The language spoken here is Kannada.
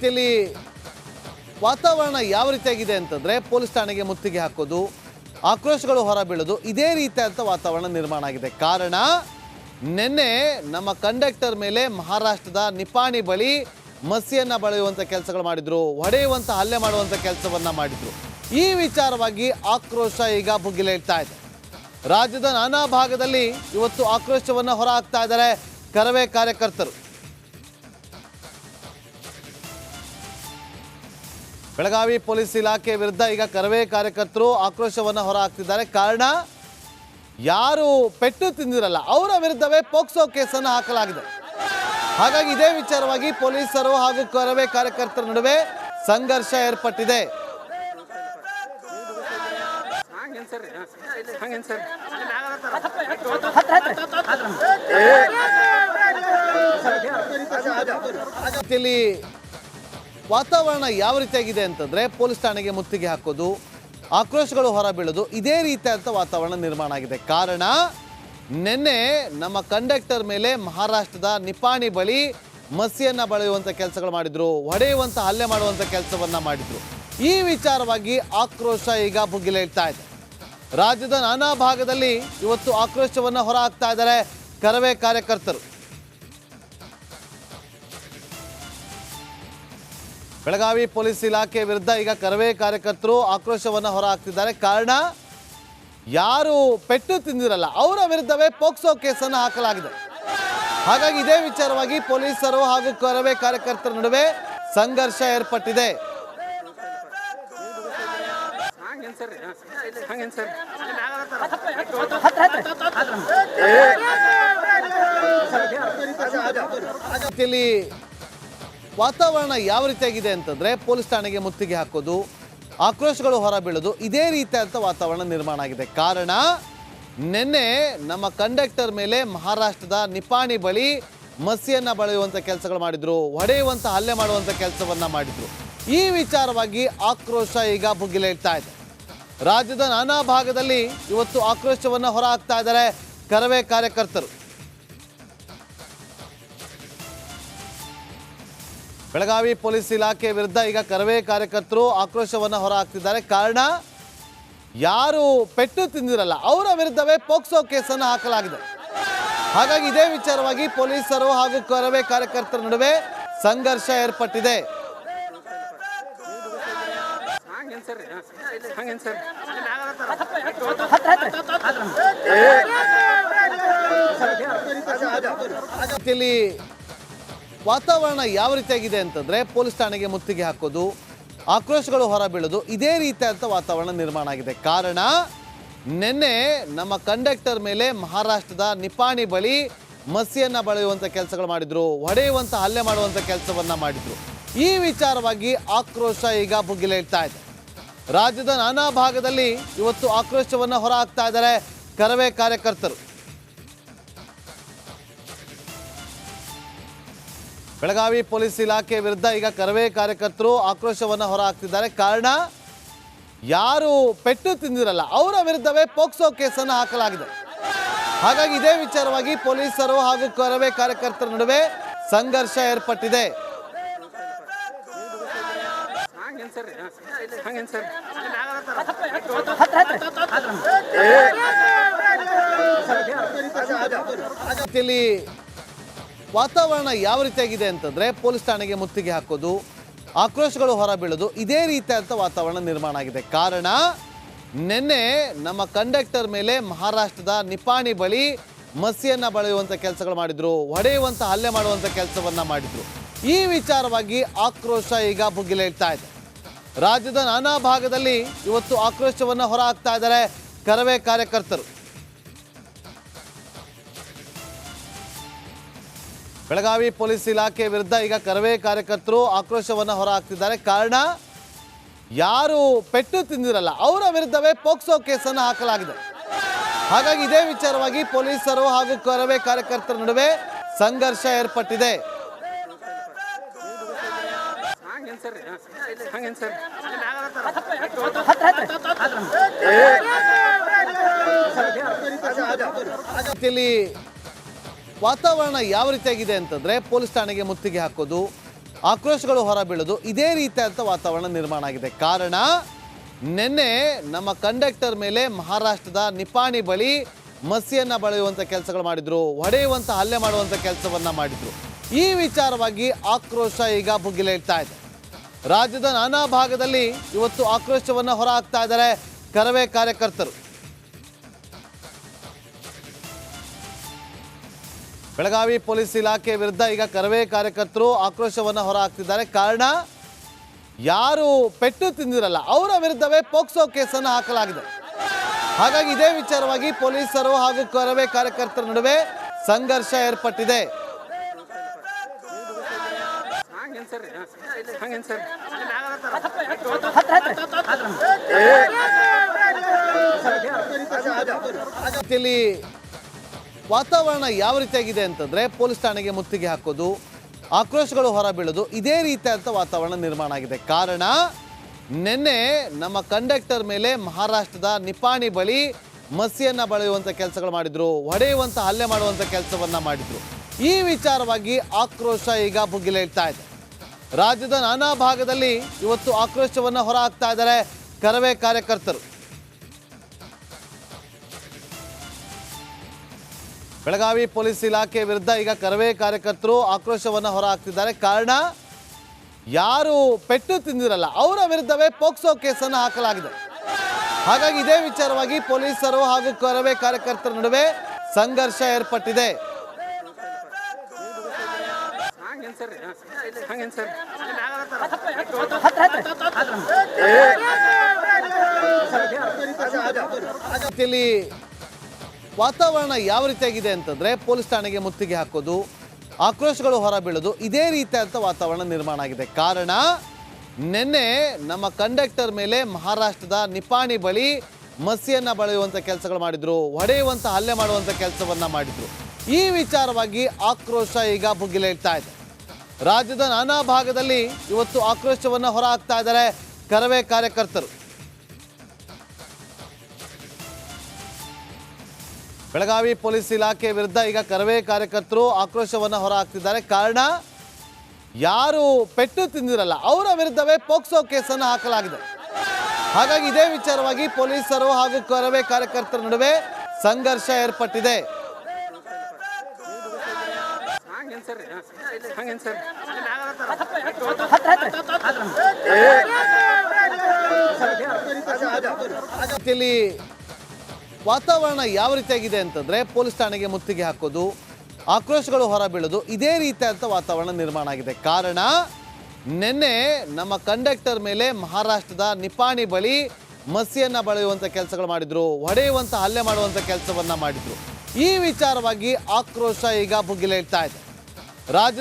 ರೀತಿಯಲ್ಲಿ ವಾತಾವರಣ ಯಾವ ರೀತಿಯಾಗಿದೆ ಅಂತಂದರೆ ಪೊಲೀಸ್ ಠಾಣೆಗೆ ಮುತ್ತಿಗೆ ಹಾಕೋದು, ಆಕ್ರೋಶಗಳು ಹೊರಬೀಳೋದು, ಇದೇ ರೀತಿಯಾದಂಥ ವಾತಾವರಣ ನಿರ್ಮಾಣ ಆಗಿದೆ. ಕಾರಣ, ನಿನ್ನೆ ನಮ್ಮ ಕಂಡಕ್ಟರ್ ಮೇಲೆ ಮಹಾರಾಷ್ಟ್ರದ ನಿಪಾಣಿ ಬಳಿ ಮಸಿಯನ್ನು ಬಳೆಯುವಂಥ ಕೆಲಸಗಳು ಮಾಡಿದರು ಹೊಡೆಯುವಂಥ ಹಲ್ಲೆ ಮಾಡುವಂಥ ಕೆಲಸವನ್ನು ಮಾಡಿದರು. ಈ ವಿಚಾರವಾಗಿ ಆಕ್ರೋಶ ಈಗ ಭುಗಿಲೇಳ್ತಾ ಇದೆ. ರಾಜ್ಯದ ನಾನಾ ಭಾಗದಲ್ಲಿ ಇವತ್ತು ಆಕ್ರೋಶವನ್ನು ಹೊರ ಹಾಕ್ತಾ ಇದ್ದಾರೆ ಕರವೇ ಕಾರ್ಯಕರ್ತರು. ಬೆಳಗಾವಿ ಪೊಲೀಸ್ ಇಲಾಖೆ ವಿರುದ್ಧ ಈಗ ಕರವೇ ಕಾರ್ಯಕರ್ತರು ಆಕ್ರೋಶವನ್ನು ಹೊರ ಹಾಕ್ತಿದ್ದಾರೆ ಕಾರಣ ಯಾರು ಪೆಟ್ಟು ತಿಂದಿರಲ್ಲ ಅವರ ವಿರುದ್ಧವೇ ಪೋಕ್ಸೋ ಕೇಸನ್ನು ಹಾಕಲಾಗಿದೆ. ಹಾಗಾಗಿ ಇದೇ ವಿಚಾರವಾಗಿ ಪೊಲೀಸರು ಹಾಗೂ ಕರವೇ ಕಾರ್ಯಕರ್ತರ ನಡುವೆ ಸಂಘರ್ಷ ಏರ್ಪಟ್ಟಿದೆ. ಹಂಗೇನು ವಾತಾವರಣ ಯಾವ ರೀತಿಯಾಗಿದೆ ಅಂತಂದ್ರೆ ಪೊಲೀಸ್ ಠಾಣೆಗೆ ಮುತ್ತಿಗೆ ಹಾಕೋದು, ಆಕ್ರೋಶಗಳು ಹೊರಬೀಳೋದು, ಇದೇ ರೀತಿಯಾದಂಥ ವಾತಾವರಣ ನಿರ್ಮಾಣ ಆಗಿದೆ. ಕಾರಣ, ನಿನ್ನೆ ನಮ್ಮ ಕಂಡಕ್ಟರ್ ಮೇಲೆ ಮಹಾರಾಷ್ಟ್ರದ ನಿಪಾಣಿ ಬಳಿ ಮಸಿಯನ್ನ ಬಳೆಯುವಂಥ ಕೆಲಸಗಳು ಮಾಡಿದ್ರು ಹೊಡೆಯುವಂಥ ಹಲ್ಲೆ ಮಾಡುವಂಥ ಕೆಲಸವನ್ನ ಮಾಡಿದ್ರು. ಈ ವಿಚಾರವಾಗಿ ಆಕ್ರೋಶ ಈಗ ಭುಗಿಲೇಳ್ತಾ ಇದೆ. ರಾಜ್ಯದ ನಾನಾ ಭಾಗದಲ್ಲಿ ಇವತ್ತು ಆಕ್ರೋಶವನ್ನ ಹೊರ ಹಾಕ್ತಾ ಇದ್ದಾರೆ ಕರವೇ ಕಾರ್ಯಕರ್ತರು. ಬೆಳಗಾವಿ ಪೊಲೀಸ್ ಇಲಾಖೆ ವಿರುದ್ಧ ಈಗ ಕರವೇ ಕಾರ್ಯಕರ್ತರು ಆಕ್ರೋಶವನ್ನ ಹೊರ ಹಾಕ್ತಿದ್ದಾರೆ ಕಾರಣ ಯಾರು ಪೆಟ್ಟು ತಿಂದಿರಲ್ಲ ಅವರ ವಿರುದ್ಧವೇ ಪೋಕ್ಸೋ ಕೇಸನ್ನು ಹಾಕಲಾಗಿದೆ. ಹಾಗಾಗಿ ಇದೇ ವಿಚಾರವಾಗಿ ಪೊಲೀಸರು ಹಾಗೂ ಕರವೇ ಕಾರ್ಯಕರ್ತರ ನಡುವೆ ಸಂಘರ್ಷ ಏರ್ಪಟ್ಟಿದೆ. ಇಲ್ಲಿ ರೀತಿಯಲ್ಲಿ ವಾತಾವರಣ ಯಾವ ರೀತಿಯಾಗಿದೆ ಅಂತಂದ್ರೆ ಪೊಲೀಸ್ ಠಾಣೆಗೆ ಮುತ್ತಿಗೆ ಹಾಕೋದು, ಆಕ್ರೋಶಗಳು ಹೊರಬೀಳೋದು, ಇದೇ ರೀತಿಯಾದಂಥ ವಾತಾವರಣ ನಿರ್ಮಾಣ ಆಗಿದೆ. ಕಾರಣ, ನಿನ್ನೆ ನಮ್ಮ ಕಂಡಕ್ಟರ್ ಮೇಲೆ ಮಹಾರಾಷ್ಟ್ರದ ನಿಪಾಣಿ ಬಳಿ ಮಸಿಯನ್ನ ಬಳಿಯುವಂಥ ಕೆಲಸಗಳು ಮಾಡಿದ್ರು ಹೊಡೆಯುವಂಥ ಹಲ್ಲೆ ಮಾಡುವಂಥ ಕೆಲಸವನ್ನ ಮಾಡಿದ್ರು. ಈ ವಿಚಾರವಾಗಿ ಆಕ್ರೋಶ ಈಗ ಭುಗಿಲೇಳ್ತಾ ಇದೆ. ರಾಜ್ಯದ ನಾನಾ ಭಾಗದಲ್ಲಿ ಇವತ್ತು ಆಕ್ರೋಶವನ್ನ ಹೊರ ಹಾಕ್ತಾ ಇದ್ದಾರೆ ಕರವೇ ಕಾರ್ಯಕರ್ತರು. ಬೆಳಗಾವಿ ಪೊಲೀಸ್ ಇಲಾಖೆ ವಿರುದ್ಧ ಈಗ ಕರವೇ ಕಾರ್ಯಕರ್ತರು ಆಕ್ರೋಶವನ್ನು ಹೊರ ಹಾಕ್ತಿದ್ದಾರೆ ಕಾರಣ ಯಾರು ಪೆಟ್ಟು ತಿಂದಿರಲ್ಲ ಅವರ ವಿರುದ್ಧವೇ ಪೋಕ್ಸೋ ಕೇಸನ್ನು ಹಾಕಲಾಗಿದೆ. ಹಾಗಾಗಿ ಇದೇ ವಿಚಾರವಾಗಿ ಪೊಲೀಸರು ಹಾಗೂ ಕರವೇ ಕಾರ್ಯಕರ್ತರ ನಡುವೆ ಸಂಘರ್ಷ ಏರ್ಪಟ್ಟಿದೆ. ಇಲ್ಲಿ ರೀತಿಯಲ್ಲಿ ವಾತಾವರಣ ಯಾವ ರೀತಿಯಾಗಿದೆ ಅಂತಂದ್ರೆ ಪೊಲೀಸ್ ಠಾಣೆಗೆ ಮುತ್ತಿಗೆ ಹಾಕೋದು, ಆಕ್ರೋಶಗಳು ಹೊರಬೀಳೋದು, ಇದೇ ರೀತಿಯಾದಂಥ ವಾತಾವರಣ ನಿರ್ಮಾಣ ಆಗಿದೆ. ಕಾರಣ, ನಿನ್ನೆ ನಮ್ಮ ಕಂಡಕ್ಟರ್ ಮೇಲೆ ಮಹಾರಾಷ್ಟ್ರದ ನಿಪಾಣಿ ಬಳಿ ಮಸಿಯನ್ನ ಬಳೆಯುವಂಥ ಕೆಲಸಗಳು ಮಾಡಿದ್ರು ಹೊಡೆಯುವಂಥ ಹಲ್ಲೆ ಮಾಡುವಂಥ ಕೆಲಸವನ್ನ ಮಾಡಿದ್ರು. ಈ ವಿಚಾರವಾಗಿ ಆಕ್ರೋಶ ಈಗ ಭುಗಿಲೇಳ್ತಾ ಇದೆ. ರಾಜ್ಯದ ನಾನಾ ಭಾಗದಲ್ಲಿ ಇವತ್ತು ಆಕ್ರೋಶವನ್ನ ಹೊರ ಹಾಕ್ತಾ ಇದ್ದಾರೆ ಕರವೇ ಕಾರ್ಯಕರ್ತರು. ಬೆಳಗಾವಿ ಪೊಲೀಸ್ ಇಲಾಖೆ ವಿರುದ್ಧ ಈಗ ಕರವೇ ಕಾರ್ಯಕರ್ತರು ಆಕ್ರೋಶವನ್ನು ಹೊರ ಹಾಕ್ತಿದ್ದಾರೆ ಕಾರಣ ಯಾರು ಪೆಟ್ಟು ತಿಂದಿರಲ್ಲ ಅವರ ವಿರುದ್ಧವೇ ಪೋಕ್ಸೋ ಕೇಸನ್ನು ಹಾಕಲಾಗಿದೆ. ಹಾಗಾಗಿ ಇದೇ ವಿಚಾರವಾಗಿ ಪೊಲೀಸರು ಹಾಗೂ ಕರವೇ ಕಾರ್ಯಕರ್ತರ ನಡುವೆ ಸಂಘರ್ಷ ಏರ್ಪಟ್ಟಿದೆ. ವಾತಾವರಣ ಯಾವ ರೀತಿಯಾಗಿದೆ ಅಂತಂದ್ರೆ ಪೊಲೀಸ್ ಠಾಣೆಗೆ ಮುತ್ತಿಗೆ ಹಾಕೋದು, ಆಕ್ರೋಶಗಳು ಹೊರಬೀಳೋದು, ಇದೇ ರೀತಿಯಾದಂಥ ವಾತಾವರಣ ನಿರ್ಮಾಣ ಆಗಿದೆ. ಕಾರಣ, ನಿನ್ನೆ ನಮ್ಮ ಕಂಡಕ್ಟರ್ ಮೇಲೆ ಮಹಾರಾಷ್ಟ್ರದ ನಿಪಾಣಿ ಬಳಿ ಮಸಿಯನ್ನು ಬಳಿಯುವಂಥ ಕೆಲಸಗಳು ಮಾಡಿದ್ರು ಹೊಡೆಯುವಂಥ ಹಲ್ಲೆ ಮಾಡುವಂಥ ಕೆಲಸವನ್ನ ಮಾಡಿದ್ರು. ಈ ವಿಚಾರವಾಗಿ ಆಕ್ರೋಶ ಈಗ ಭುಗಿಲೇಳ್ತಾ ಇದೆ. ರಾಜ್ಯದ ನಾನಾ ಭಾಗದಲ್ಲಿ ಇವತ್ತು ಆಕ್ರೋಶವನ್ನ ಹೊರ ಹಾಕ್ತಾ ಇದ್ದಾರೆ ಕರವೇ ಕಾರ್ಯಕರ್ತರು. ಬೆಳಗಾವಿ ಪೊಲೀಸ್ ಇಲಾಖೆ ವಿರುದ್ಧ ಈಗ ಕರವೇ ಕಾರ್ಯಕರ್ತರು ಆಕ್ರೋಶವನ್ನು ಹೊರ ಹಾಕ್ತಿದ್ದಾರೆ ಕಾರಣ, ಯಾರು ಪೆಟ್ಟು ತಿಂದಿರಲ್ಲ, ಅವರ ವಿರುದ್ಧವೇ ಪೋಕ್ಸೋ ಕೇಸನ್ನು ಹಾಕಲಾಗಿದೆ. ಹಾಗಾಗಿ ಇದೇ ವಿಚಾರವಾಗಿ ಪೊಲೀಸರು ಹಾಗೂ ಕರವೇ ಕಾರ್ಯಕರ್ತರ ನಡುವೆ ಸಂಘರ್ಷ ಏರ್ಪಟ್ಟಿದೆ. ವಾತಾವರಣ ಯಾವ ರೀತಿಯಾಗಿದೆ ಅಂತಂದ್ರೆ ಪೊಲೀಸ್ ಠಾಣೆಗೆ ಮುತ್ತಿಗೆ ಹಾಕೋದು, ಆಕ್ರೋಶಗಳು ಹೊರಬೀಳೋದು, ಇದೇ ರೀತಿಯಾದಂಥ ವಾತಾವರಣ ನಿರ್ಮಾಣ ಆಗಿದೆ. ಕಾರಣ, ನಿನ್ನೆ ನಮ್ಮ ಕಂಡಕ್ಟರ್ ಮೇಲೆ ಮಹಾರಾಷ್ಟ್ರದ ನಿಪಾಣಿ ಬಳಿ ಮಸಿಯನ್ನ ಬಳೆಯುವಂಥ ಕೆಲಸಗಳು ಮಾಡಿದ್ರು ಹೊಡೆಯುವಂಥ ಹಲ್ಲೆ ಮಾಡುವಂಥ ಕೆಲಸವನ್ನ ಮಾಡಿದ್ರು. ಈ ವಿಚಾರವಾಗಿ ಆಕ್ರೋಶ ಈಗ ಭುಗಿಲೇಳ್ತಾ ಇದೆ. ರಾಜ್ಯದ ನಾನಾ ಭಾಗದಲ್ಲಿ ಇವತ್ತು ಆಕ್ರೋಶವನ್ನ ಹೊರ ಹಾಕ್ತಾ ಇದ್ದಾರೆ ಕರವೇ ಕಾರ್ಯಕರ್ತರು. ಬೆಳಗಾವಿ ಪೊಲೀಸ್ ಇಲಾಖೆ ವಿರುದ್ಧ ಈಗ ಕರವೇ ಕಾರ್ಯಕರ್ತರು ಆಕ್ರೋಶವನ್ನು ಹೊರ ಹಾಕ್ತಿದ್ದಾರೆ ಕಾರಣ ಯಾರು ಪೆಟ್ಟು ತಿಂದಿರಲ್ಲ ಅವರ ವಿರುದ್ಧವೇ ಪೋಕ್ಸೋ ಕೇಸನ್ನು ಹಾಕಲಾಗಿದೆ. ಹಾಗಾಗಿ ಇದೇ ವಿಚಾರವಾಗಿ ಪೊಲೀಸರು ಹಾಗೂ ಕರವೇ ಕಾರ್ಯಕರ್ತರ ನಡುವೆ ಸಂಘರ್ಷ ಏರ್ಪಟ್ಟಿದೆ. ಹಂಗೇನು ವಾತಾವರಣ ಯಾವ ರೀತಿಯಾಗಿದೆ ಅಂತಂದ್ರೆ ಪೊಲೀಸ್ ಠಾಣೆಗೆ ಮುತ್ತಿಗೆ ಹಾಕೋದು, ಆಕ್ರೋಶಗಳು ಹೊರಬೀಳೋದು, ಇದೇ ರೀತಿಯಾದಂಥ ವಾತಾವರಣ ನಿರ್ಮಾಣ ಆಗಿದೆ. ಕಾರಣ, ನಿನ್ನೆ ನಮ್ಮ ಕಂಡಕ್ಟರ್ ಮೇಲೆ ಮಹಾರಾಷ್ಟ್ರದ ನಿಪಾಣಿ ಬಳಿ ಮಸಿಯನ್ನ ಬಳೆಯುವಂಥ ಕೆಲಸಗಳು ಮಾಡಿದ್ರು ಹೊಡೆಯುವಂಥ ಹಲ್ಲೆ ಮಾಡುವಂಥ ಕೆಲಸವನ್ನ ಮಾಡಿದ್ರು. ಈ ವಿಚಾರವಾಗಿ ಆಕ್ರೋಶ ಈಗ ಭುಗಿಲೇಳ್ತಾ ಇದೆ. ರಾಜ್ಯದ ನಾನಾ ಭಾಗದಲ್ಲಿ ಇವತ್ತು ಆಕ್ರೋಶವನ್ನ ಹೊರ ಹಾಕ್ತಾ ಇದ್ದಾರೆ ಕರವೇ ಕಾರ್ಯಕರ್ತರು. ಬೆಳಗಾವಿ ಪೊಲೀಸ್ ಇಲಾಖೆ ವಿರುದ್ಧ ಈಗ ಕರವೇ ಕಾರ್ಯಕರ್ತರು ಆಕ್ರೋಶವನ್ನ ಹೊರ ಹಾಕ್ತಿದ್ದಾರೆ ಕಾರಣ ಯಾರು ಪೆಟ್ಟು ತಿಂದಿರಲ್ಲ ಅವರ ವಿರುದ್ಧವೇ ಪೋಕ್ಸೋ ಕೇಸನ್ನು ಹಾಕಲಾಗಿದೆ. ಹಾಗಾಗಿ ಇದೇ ವಿಚಾರವಾಗಿ ಪೊಲೀಸರು ಹಾಗೂ ಕರವೇ ಕಾರ್ಯಕರ್ತರ ನಡುವೆ ಸಂಘರ್ಷ ಏರ್ಪಟ್ಟಿದೆ. ಇಲ್ಲಿ ರೀತಿಯಲ್ಲಿ ವಾತಾವರಣ ಯಾವ ರೀತಿಯಾಗಿದೆ ಅಂತಂದ್ರೆ ಪೊಲೀಸ್ ಠಾಣೆಗೆ ಮುತ್ತಿಗೆ ಹಾಕೋದು, ಆಕ್ರೋಶಗಳು ಹೊರಬೀಳೋದು, ಇದೇ ರೀತಿಯಾದಂಥ ವಾತಾವರಣ ನಿರ್ಮಾಣ ಆಗಿದೆ. ಕಾರಣ, ನಿನ್ನೆ ನಮ್ಮ ಕಂಡಕ್ಟರ್ ಮೇಲೆ ಮಹಾರಾಷ್ಟ್ರದ ನಿಪಾಣಿ ಬಳಿ ಮಸಿಯನ್ನ ಬಳಿಯುವಂಥ ಕೆಲಸಗಳು ಮಾಡಿದ್ರು ಹೊಡೆಯುವಂಥ ಹಲ್ಲೆ ಮಾಡುವಂಥ ಕೆಲಸವನ್ನ ಮಾಡಿದ್ರು. ಈ ವಿಚಾರವಾಗಿ ಆಕ್ರೋಶ ಈಗ ಭುಗಿಲೇಳ್ತಾ ಇದೆ. ರಾಜ್ಯದ ನಾನಾ ಭಾಗದಲ್ಲಿ ಇವತ್ತು ಆಕ್ರೋಶವನ್ನ ಹೊರ ಹಾಕ್ತಾ ಇದ್ದಾರೆ ಕರವೇ ಕಾರ್ಯಕರ್ತರು. ಬೆಳಗಾವಿ ಪೊಲೀಸ್ ಇಲಾಖೆ ವಿರುದ್ಧ ಈಗ ಕರವೇ ಕಾರ್ಯಕರ್ತರು ಆಕ್ರೋಶವನ್ನು ಹೊರ ಹಾಕ್ತಿದ್ದಾರೆ ಕಾರಣ ಯಾರು ಪೆಟ್ಟು ತಿಂದಿರಲ್ಲ ಅವರ ವಿರುದ್ಧವೇ ಪೋಕ್ಸೋ ಕೇಸನ್ನು ಹಾಕಲಾಗಿದೆ. ಹಾಗಾಗಿ ಇದೇ ವಿಚಾರವಾಗಿ ಪೊಲೀಸರು ಹಾಗೂ ಕರವೇ ಕಾರ್ಯಕರ್ತರ ನಡುವೆ ಸಂಘರ್ಷ ಏರ್ಪಟ್ಟಿದೆ. ವಾತಾವರಣ ಯಾವ ರೀತಿಯಾಗಿದೆ ಅಂತಂದ್ರೆ ಪೊಲೀಸ್ ಠಾಣೆಗೆ ಮುತ್ತಿಗೆ ಹಾಕೋದು, ಆಕ್ರೋಶಗಳು ಹೊರಬೀಳೋದು, ಇದೇ ರೀತಿಯಾದಂಥ ವಾತಾವರಣ ನಿರ್ಮಾಣ ಆಗಿದೆ. ಕಾರಣ, ನಿನ್ನೆ ನಮ್ಮ ಕಂಡಕ್ಟರ್ ಮೇಲೆ ಮಹಾರಾಷ್ಟ್ರದ ನಿಪಾಣಿ ಬಳಿ ಮಸಿಯನ್ನ ಬಳೆಯುವಂಥ ಕೆಲಸಗಳು ಮಾಡಿದ್ರು ಹೊಡೆಯುವಂಥ ಹಲ್ಲೆ ಮಾಡುವಂಥ ಕೆಲಸವನ್ನ ಮಾಡಿದ್ರು. ಈ ವಿಚಾರವಾಗಿ ಆಕ್ರೋಶ ಈಗ ಭುಗಿಲೇಳ್ತಾ ಇದೆ. ರಾಜ್ಯದ